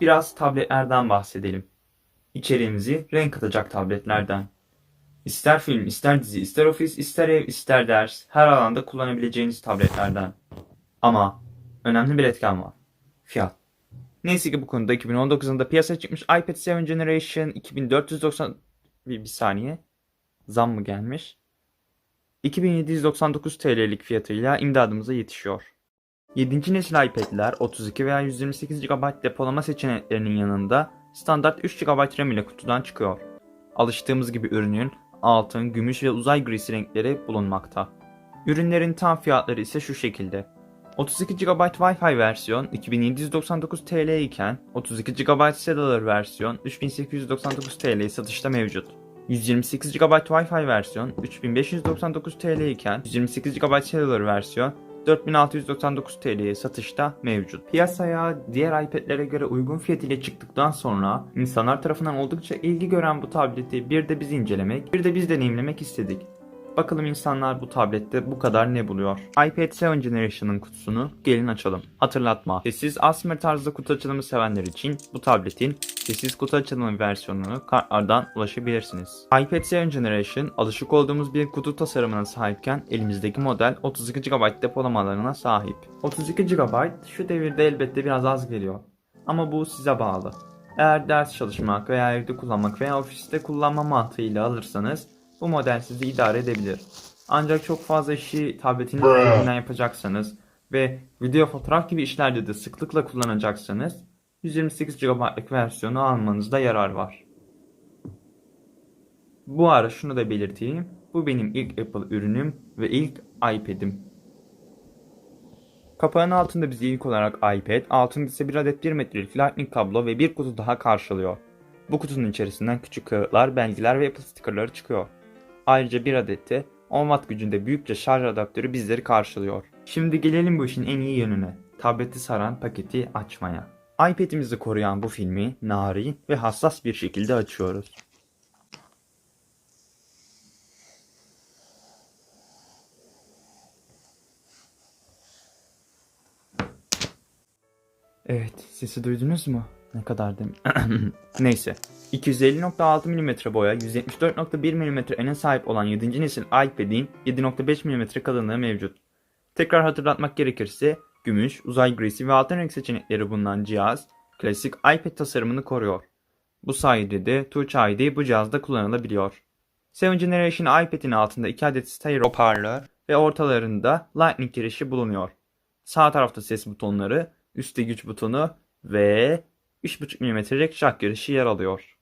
Biraz tabletlerden bahsedelim. İçeriğimizi renk katacak tabletlerden. İster film, ister dizi, ister ofis, ister ev, ister ders, her alanda kullanabileceğiniz tabletlerden. Ama önemli bir etken var. Fiyat. Neyse ki bu konuda 2019 yılında piyasaya çıkmış iPad 7 Generation 2490 bir, bir saniye. Zam mı gelmiş? 2799 TL'lik fiyatıyla imdadımıza yetişiyor. 7. nesil iPad'ler 32 veya 128 GB depolama seçeneklerinin yanında standart 3 GB RAM ile kutudan çıkıyor. Alıştığımız gibi ürünün altın, gümüş ve uzay grisi renkleri bulunmakta. Ürünlerin tam fiyatları ise şu şekilde. 32 GB Wi-Fi versiyon 2799 TL iken 32 GB Cellular versiyon 3899 TL satışta mevcut. 128 GB Wi-Fi versiyon 3599 TL iken 128 GB Cellular versiyon 4699 TL'ye satışta mevcut. Piyasaya diğer iPad'lere göre uygun fiyat ile çıktıktan sonra insanlar tarafından oldukça ilgi gören bu tableti bir de biz incelemek, bir de biz deneyimlemek istedik. Bakalım insanlar bu tablette bu kadar ne buluyor? iPad 7 Generation'ın kutusunu gelin açalım. Hatırlatma. Sessiz Asmer tarzda kutu açılımı sevenler için bu tabletin sessiz kutu açılımı versiyonunu kartlardan ulaşabilirsiniz. iPad 7 Generation alışık olduğumuz bir kutu tasarımına sahipken elimizdeki model 32 GB depolama alanına sahip. 32 GB şu devirde elbette biraz az geliyor. Ama bu size bağlı. Eğer ders çalışmak veya evde kullanmak veya ofiste kullanma mantığıyla alırsanız bu model sizi idare edebilir. Ancak çok fazla işi tabletin üzerinden yapacaksanız ve video fotoğraf gibi işlerde de sıklıkla kullanacaksanız 128 GB'lık versiyonu almanızda yarar var. Bu ara şunu da belirteyim. Bu benim ilk Apple ürünüm ve ilk iPad'im. Kapağın altında bizi ilk olarak iPad, altında ise bir adet 1 metrelik Lightning kablo ve bir kutu daha karşılıyor. Bu kutunun içerisinden küçük kağıtlar, belgeler ve Apple stickerları çıkıyor. Ayrıca bir adet de 10 watt gücünde büyükçe şarj adaptörü bizleri karşılıyor. Şimdi gelelim bu işin en iyi yönüne. Tableti saran paketi açmaya. iPad'imizi koruyan bu filmi narin ve hassas bir şekilde açıyoruz. Evet, sesi duydunuz mu? Ne kadar dem Neyse. 250.6 mm boya, 174.1 mm ene sahip olan 7. nesil iPad'in 7.5 mm kalınlığı mevcut. Tekrar hatırlatmak gerekirse gümüş, uzay grisi ve altın renk seçenekleri bulunan cihaz klasik iPad tasarımını koruyor. Bu sayede de Touch ID bu cihazda kullanılabiliyor. 7 Generation iPad'in altında 2 adet stereo hoparlör ve ortalarında Lightning girişi bulunuyor. Sağ tarafta ses butonları, üstte güç butonu ve 3.5 mm'lik jack girişi yer alıyor.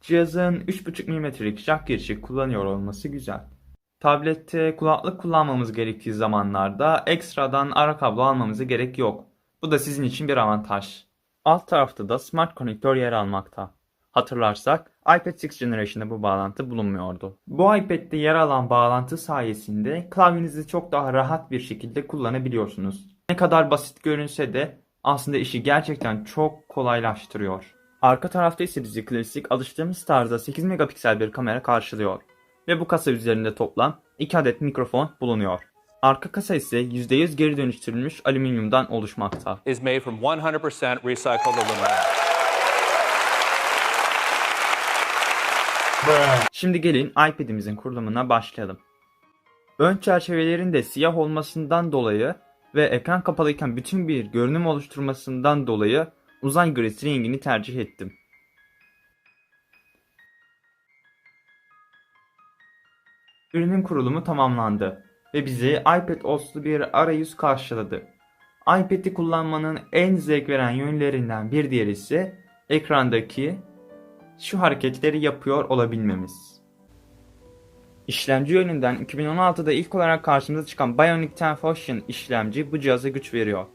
Cihazın 3.5 mm'lik jack girişi kullanıyor olması güzel. Tablette kulaklık kullanmamız gerektiği zamanlarda ekstradan ara kablo almamıza gerek yok. Bu da sizin için bir avantaj. Alt tarafta da Smart Connector yer almakta. Hatırlarsak iPad 6 Generation'da bu bağlantı bulunmuyordu. Bu iPad'de yer alan bağlantı sayesinde klavyenizi çok daha rahat bir şekilde kullanabiliyorsunuz. Ne kadar basit görünse de aslında işi gerçekten çok kolaylaştırıyor. Arka tarafta ise bizi klasik alıştığımız tarzda 8 megapiksel bir kamera karşılıyor. Ve bu kasa üzerinde toplam 2 adet mikrofon bulunuyor. Arka kasa ise %100 geri dönüştürülmüş alüminyumdan oluşmakta. is made from 100% recycled aluminum. Şimdi gelin iPad'imizin kurulumuna başlayalım. Ön çerçevelerin de siyah olmasından dolayı ve ekran kapalıyken bütün bir görünüm oluşturmasından dolayı uzay grisi rengini tercih ettim. Ürünün kurulumu tamamlandı ve bizi iPad OS'lu bir arayüz karşıladı. iPad'i kullanmanın en zevk veren yönlerinden bir diğeri ise ekrandaki şu hareketleri yapıyor olabilmemiz. İşlemci yönünden 2016'da ilk olarak karşımıza çıkan Bionic 10 Fusion işlemci bu cihaza güç veriyor.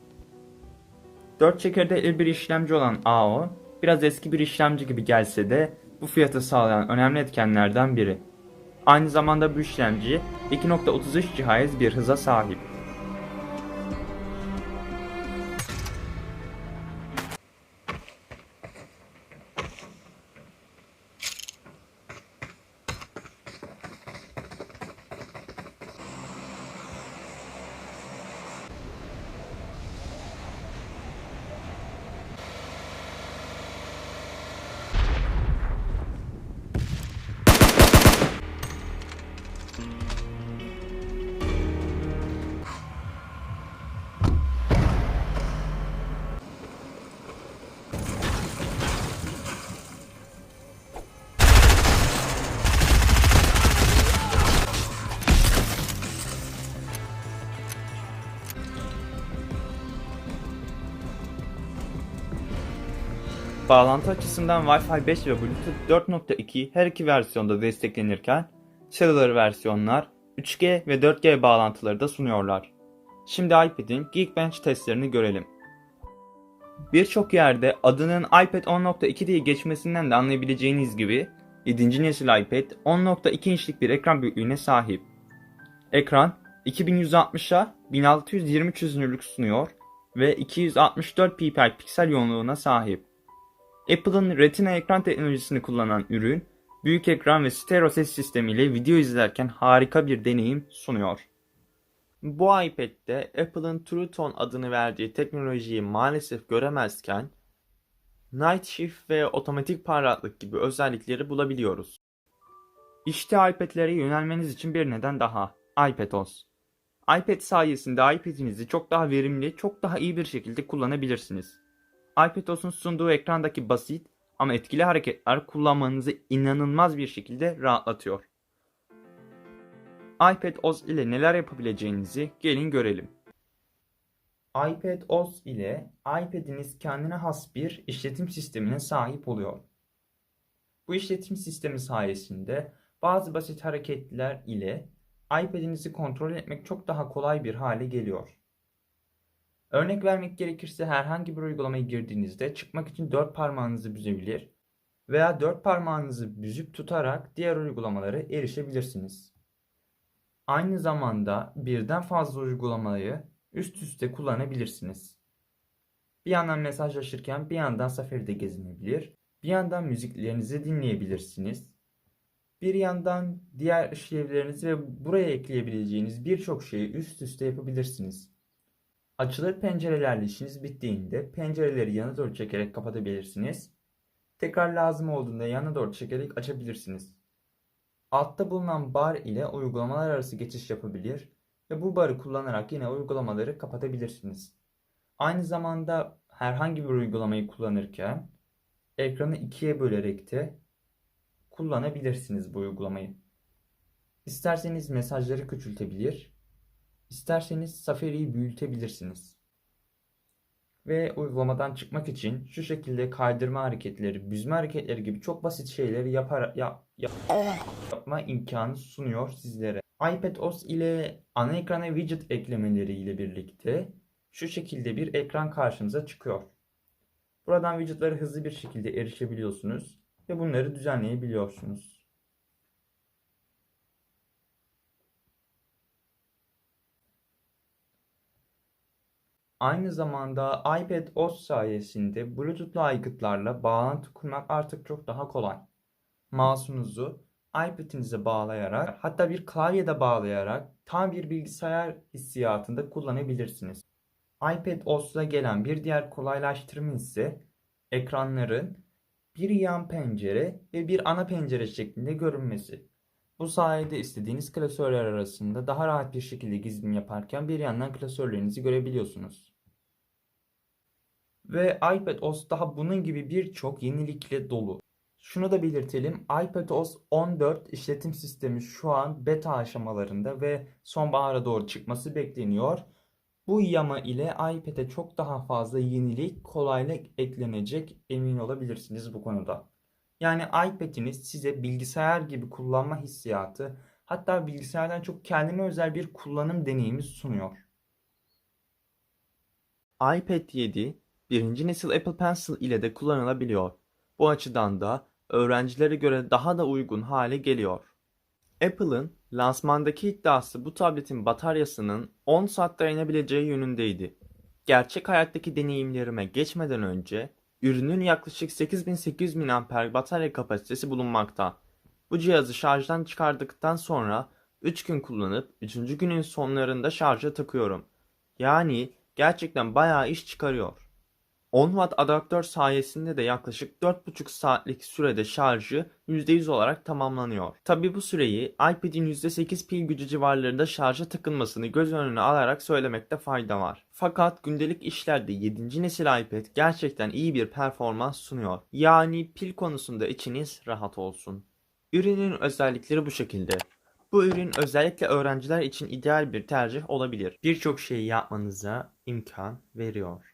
4 çekirdeğli bir işlemci olan A10 biraz eski bir işlemci gibi gelse de bu fiyatı sağlayan önemli etkenlerden biri. Aynı zamanda bu işlemci 2.33 GHz bir hıza sahip. Bağlantı açısından Wi-Fi 5 ve Bluetooth 4.2 her iki versiyonda desteklenirken Cellular versiyonlar 3G ve 4G bağlantıları da sunuyorlar. Şimdi iPad'in Geekbench testlerini görelim. Birçok yerde adının iPad 10.2 diye geçmesinden de anlayabileceğiniz gibi 7. nesil iPad 10.2 inçlik bir ekran büyüklüğüne sahip. Ekran 2160'a 1620 çözünürlük sunuyor ve 264 ppi piksel yoğunluğuna sahip. Apple'ın Retina ekran teknolojisini kullanan ürün, büyük ekran ve stereo ses sistemiyle video izlerken harika bir deneyim sunuyor. Bu iPad'de Apple'ın True Tone adını verdiği teknolojiyi maalesef göremezken Night Shift ve otomatik parlaklık gibi özellikleri bulabiliyoruz. İşte iPad'lere yönelmeniz için bir neden daha. iPadOS. iPad sayesinde iPad'inizi çok daha verimli, çok daha iyi bir şekilde kullanabilirsiniz. iPadOS'un sunduğu ekrandaki basit ama etkili hareketler kullanmanızı inanılmaz bir şekilde rahatlatıyor. iPadOS ile neler yapabileceğinizi gelin görelim. iPadOS ile iPad'iniz kendine has bir işletim sistemine sahip oluyor. Bu işletim sistemi sayesinde bazı basit hareketler ile iPad'inizi kontrol etmek çok daha kolay bir hale geliyor. Örnek vermek gerekirse herhangi bir uygulamaya girdiğinizde çıkmak için dört parmağınızı büzebilir veya dört parmağınızı büzüp tutarak diğer uygulamalara erişebilirsiniz. Aynı zamanda birden fazla uygulamayı üst üste kullanabilirsiniz. Bir yandan mesajlaşırken bir yandan safari'de gezinebilir, bir yandan müziklerinizi dinleyebilirsiniz. Bir yandan diğer işlevlerinizi ve buraya ekleyebileceğiniz birçok şeyi üst üste yapabilirsiniz. Açılır pencerelerle işiniz bittiğinde pencereleri yana doğru çekerek kapatabilirsiniz. Tekrar lazım olduğunda yana doğru çekerek açabilirsiniz. Altta bulunan bar ile uygulamalar arası geçiş yapabilir ve bu barı kullanarak yine uygulamaları kapatabilirsiniz. Aynı zamanda herhangi bir uygulamayı kullanırken ekranı ikiye bölerek de kullanabilirsiniz bu uygulamayı. İsterseniz mesajları küçültebilir, isterseniz Safari'yi büyütebilirsiniz. Ve uygulamadan çıkmak için şu şekilde kaydırma hareketleri, büzme hareketleri gibi çok basit şeyleri yapar, yap, yap, yapma imkanı sunuyor sizlere. iPadOS ile ana ekrana widget eklemeleri ile birlikte şu şekilde bir ekran karşınıza çıkıyor. Buradan widgetlere hızlı bir şekilde erişebiliyorsunuz ve bunları düzenleyebiliyorsunuz. Aynı zamanda iPadOS sayesinde Bluetooth'lu aygıtlarla bağlantı kurmak artık çok daha kolay. Mouse'unuzu iPad'inize bağlayarak hatta bir klavyede bağlayarak tam bir bilgisayar hissiyatında kullanabilirsiniz. iPadOS'la gelen bir diğer kolaylaştırma ise ekranların bir yan pencere ve bir ana pencere şeklinde görünmesi. Bu sayede istediğiniz klasörler arasında daha rahat bir şekilde gizlim yaparken bir yandan klasörlerinizi görebiliyorsunuz. Ve iPadOS daha bunun gibi birçok yenilikle dolu. Şunu da belirtelim, iPadOS 14 işletim sistemi şu an beta aşamalarında ve sonbahara doğru çıkması bekleniyor. Bu yama ile iPad'e çok daha fazla yenilik, kolaylık eklenecek emin olabilirsiniz bu konuda. Yani iPad'iniz size bilgisayar gibi kullanma hissiyatı, hatta bilgisayardan çok kendine özel bir kullanım deneyimi sunuyor. iPad 7, birinci nesil Apple Pencil ile de kullanılabiliyor. Bu açıdan da öğrencilere göre daha da uygun hale geliyor. Apple'ın lansmandaki iddiası bu tabletin bataryasının 10 saat dayanabileceği yönündeydi. Gerçek hayattaki deneyimlerime geçmeden önce ürünün yaklaşık 8800 mAh batarya kapasitesi bulunmakta. Bu cihazı şarjdan çıkardıktan sonra 3 gün kullanıp 3. günün sonlarında şarja takıyorum. Yani gerçekten bayağı iş çıkarıyor. 10 watt adaptör sayesinde de yaklaşık 4,5 saatlik sürede şarjı %100 olarak tamamlanıyor. Tabi bu süreyi iPad'in %8 pil gücü civarlarında şarja takılmasını göz önüne alarak söylemekte fayda var. Fakat gündelik işlerde 7. nesil iPad gerçekten iyi bir performans sunuyor. Yani pil konusunda içiniz rahat olsun. Ürünün özellikleri bu şekilde. Bu ürün özellikle öğrenciler için ideal bir tercih olabilir. Birçok şeyi yapmanıza imkan veriyor.